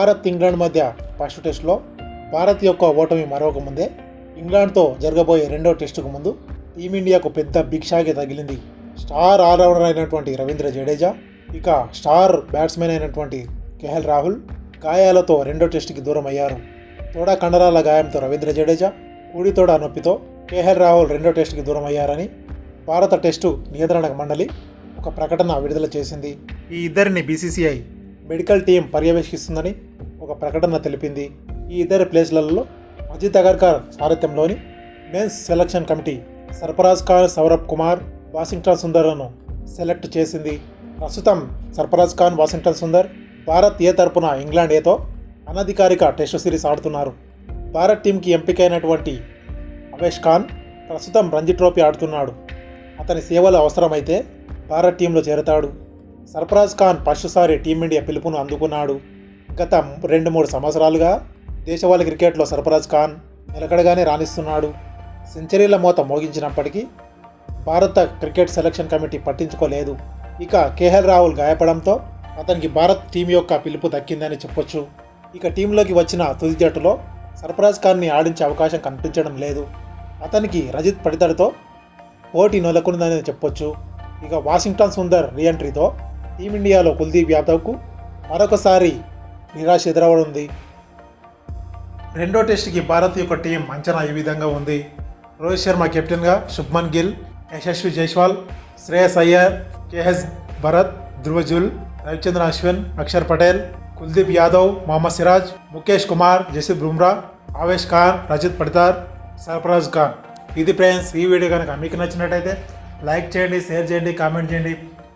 Bharat England మధ్య first టెస్ట్లో భారత్ యొక్క ఓటమి మరొక ముందే ఇంగ్లాండ్తో జరగబోయే రెండో టెస్టుకు ముందు టీమిండియాకు పెద్ద బిగ్ షాకే తగిలింది. స్టార్ ఆల్రౌండర్ అయినటువంటి రవీంద్ర జడేజా ఇక స్టార్ బ్యాట్స్మెన్ అయినటువంటి కెహెల్ రాహుల్ గాయాలతో రెండో టెస్టుకి దూరం అయ్యారు. తోడా కండరాల గాయంతో రవీంద్ర జడేజా కూడి తోడా నొప్పితో కేఎల్ రాహుల్ రెండో టెస్టుకి దూరం అయ్యారని భారత టెస్టు నియంత్రణ మండలి ఒక ప్రకటన విడుదల చేసింది. ఈ ఇద్దరిని బీసీసీఐ మెడికల్ టీం పర్యవేక్షిస్తుందని ఒక ప్రకటన తెలిపింది. ఈ ఇతర ప్లేస్లలో Ajit Agarkar సారథ్యంలోని men's selection committee Sarfaraz Khan Saurabh Kumar Washington సుందర్లను select చేసింది. ప్రస్తుతం సర్ఫరాజ్ ఖాన్ వాషింగ్టన్ సుందర్ భారత్ ఏ తరపున ఇంగ్లాండ్ ఏతో అనధికారిక టెస్ట్ సిరీస్ ఆడుతున్నారు. భారత్ టీంకి ఎంపికైనటువంటి అవేష్ ఖాన్ ప్రస్తుతం రంజీ ట్రోఫీ ఆడుతున్నాడు. అతని సేవలు అవసరమైతే భారత్ టీంలో చేరతాడు. సర్ఫరాజ్ ఖాన్ ఫస్ట్సారి టీమిండియా పిలుపును అందుకున్నాడు. గత రెండు మూడు సంవత్సరాలుగా దేశవాళీ క్రికెట్లో సర్ఫరాజ్ ఖాన్ నిలకడగానే రాణిస్తున్నాడు. సెంచరీల మోత మోగించినప్పటికీ భారత క్రికెట్ సెలక్షన్ కమిటీ పట్టించుకోలేదు. ఇక కేఎల్ రాహుల్ గాయపడంతో అతనికి భారత్ టీం యొక్క పిలుపు దక్కిందని చెప్పొచ్చు. ఇక టీంలోకి వచ్చిన తుది జట్టులో సర్ఫరాజ్ ఖాన్ని ఆడించే అవకాశం కనిపించడం లేదు. అతనికి రజిత్ పడితడితో పోటీ నెలకొందని చెప్పొచ్చు. ఇక వాషింగ్టన్ సుందర్ రీఎంట్రీతో టీమిండియాలో కుల్దీప్ యాదవ్కు మరొకసారి నిరాశ ఎదురవనుంది. రెండో టెస్ట్కి భారత్ యొక్క టీం అంచనా ఈ విధంగా ఉంది. రోహిత్ శర్మ కెప్టెన్గా శుభ్మన్ గిల్ యశస్వి జైస్వాల్ శ్రేయస్ అయ్యర్ కేఎస్ భరత్ ధ్రువజుల్ రవిచంద్ర అశ్విన్ అక్షర్ పటేల్ కుల్దీప్ యాదవ్ మొహమ్మద్ సిరాజ్ ముఖేష్ కుమార్ జసీద్ బుమ్రా ఆవేష్ ఖాన్ రజిత్ పడితార్ సర్ఫరాజ్ ఖాన్. ఇది ఫ్రెండ్స్ ఈ వీడియో కనుక మీకు నచ్చినట్టయితే లైక్ చేయండి షేర్ చేయండి కామెంట్ చేయండి.